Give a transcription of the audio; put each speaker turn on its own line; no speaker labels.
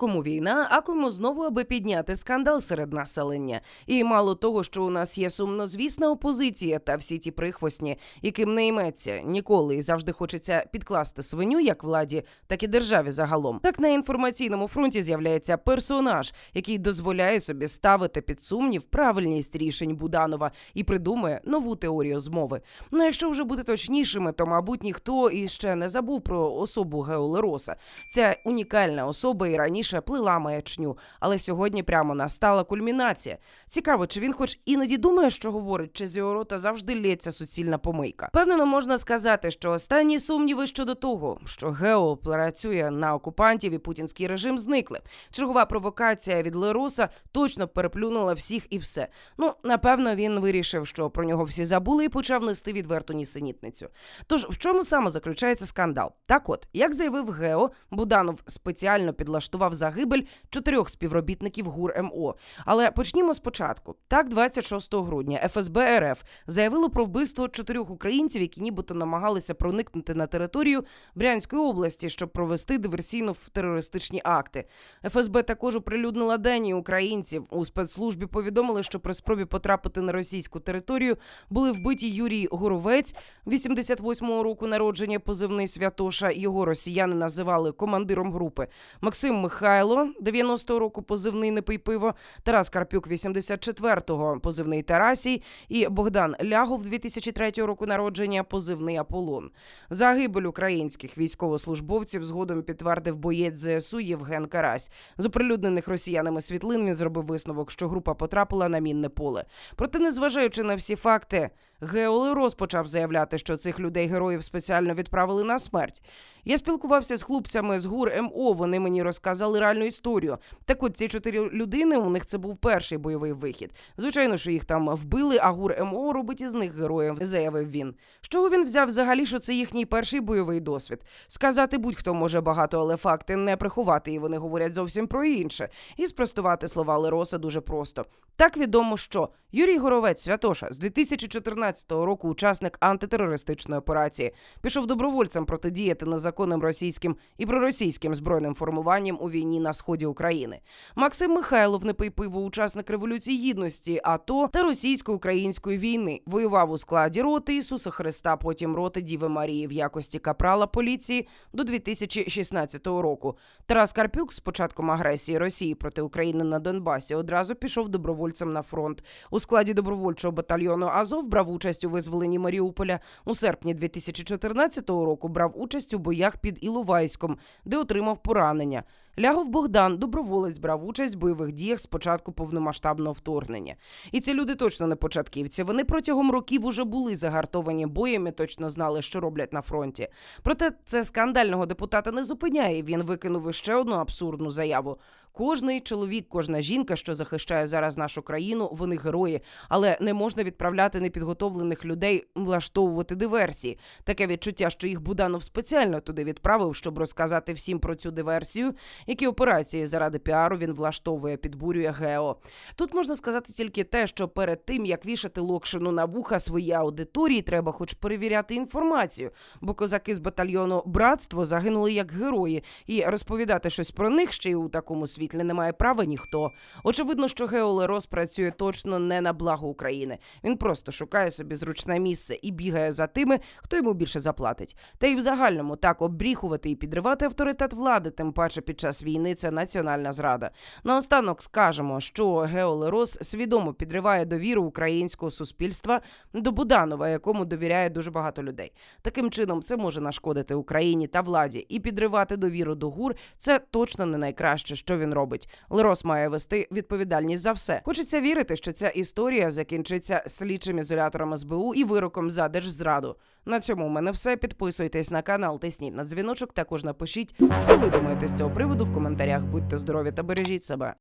Кому війна, а кому знову аби підняти скандал серед населення. І мало того, що у нас є сумнозвісна опозиція та всі ті прихвостні, яким не йметься ніколи і завжди хочеться підкласти свиню як владі, так і державі загалом. Так на інформаційному фронті з'являється персонаж, який дозволяє собі ставити під сумнів правильність рішень Буданова і придумує нову теорію змови. Ну, якщо вже бути точнішими, то мабуть ніхто і ще не забув про особу Геолероса. Ця унікальна особа і раніше плила маячню, але сьогодні прямо настала кульмінація. Цікаво, чи він хоч іноді думає, що говорить, чи з його рота завжди лється суцільна помийка. Певнено можна сказати, що останні сумніви щодо того, що Гео працює на окупантів і путінський режим зникли. Чергова провокація від Леруса точно переплюнула всіх і все. Ну, напевно, він вирішив, що про нього всі забули і почав нести відверту нісенітницю. Тож в чому саме заключається скандал? Так от, як заявив Гео, Буданов спеціально підлаштував загибель чотирьох співробітників ГУР МО. Але почнімо спочатку. Так, 26 грудня ФСБ РФ заявило про вбивство чотирьох українців, які нібито намагалися проникнути на територію Брянської області, щоб провести диверсійно-терористичні акти. ФСБ також оприлюднила дані українців. У спецслужбі повідомили, що при спробі потрапити на російську територію були вбиті Юрій Горовець, 88-го року народження, позивний Святоша. Його росіяни називали командиром групи. Максим Михайло, 90-го року, позивний «Не пий пиво», Тарас Карпюк, 84-го, позивний Тарасій, і Богдан Лягов, 2003 року народження, позивний Аполлон. Загибель українських військовослужбовців згодом підтвердив боєць ЗСУ Євген Карась. З оприлюднених росіянами світлин він зробив висновок, що група потрапила на мінне поле. Проте, незважаючи на всі факти, Геолерос почав заявляти, що цих людей героїв спеціально відправили на смерть. Я спілкувався з хлопцями з ГУР МО. Вони мені розказали реальну історію. Так от ці чотири людини у них це був перший бойовий вихід. Звичайно, що їх там вбили, а ГУР МО робить із них героїв, заявив він. З чого він взяв взагалі, що це їхній перший бойовий досвід? Сказати будь-хто може багато, але факти не приховати, і вони говорять зовсім про інше. І спростувати слова Лероса дуже просто. Так відомо, що Юрій Горовець Святоша з 2014 року учасник антитерористичної операції пішов добровольцем протидіяти незаконним російським і проросійським збройним формуванням у війні на сході України. Максим Михайлов не пий пиво, учасник революції гідності, АТО та російсько-української війни. Воював у складі роти Ісуса Христа, потім роти Діви Марії в якості капрала поліції до 2016 року. Тарас Карпюк з початком агресії Росії проти України на Донбасі одразу пішов добровольцем на фронт. У складі добровольчого батальйону Азов брав участь у визволенні Маріуполя. У серпні 2014 року брав участь у боях під Іловайськом, де отримав поранення. Лягов Богдан, доброволець, брав участь в бойових діях з початку повномасштабного вторгнення. І ці люди точно не початківці. Вони протягом років уже були загартовані боєм і точно знали, що роблять на фронті. Проте це скандального депутата не зупиняє. Він викинув іще одну абсурдну заяву. Кожний чоловік, кожна жінка, що захищає зараз нашу країну, вони герої, але не можна відправляти непідготовлених людей влаштовувати диверсії. Таке відчуття, що їх Буданов спеціально туди відправив, щоб розказати всім про цю диверсію, які операції заради піару він влаштовує, підбурює Гео. Тут можна сказати тільки те, що перед тим як вішати локшину на вуха своїй аудиторії, треба хоч перевіряти інформацію, бо козаки з батальйону Братство загинули як герої, і розповідати щось про них ще й у такому світлі не має права ніхто. Очевидно, що Гео Лерос працює точно не на благо України. Він просто шукає собі зручне місце і бігає за тими, хто йому більше заплатить. Та й в загальному так обріхувати і підривати авторитет влади, тим паче під час війни це національна зрада. Наостанок скажемо, що Гео Лерос свідомо підриває довіру українського суспільства до Буданова, якому довіряє дуже багато людей. Таким чином, це може нашкодити Україні та владі, і підривати довіру до гур це точно не найкраще, що він робить. Лерос має вести відповідальність за все. Хочеться вірити, що ця історія закінчиться слідчим ізолятором СБУ і вироком за держзраду. На цьому у мене все. Підписуйтесь на канал, тисніть на дзвіночок. Також напишіть, що ви думаєте з цього приводу в коментарях. Будьте здорові та бережіть себе.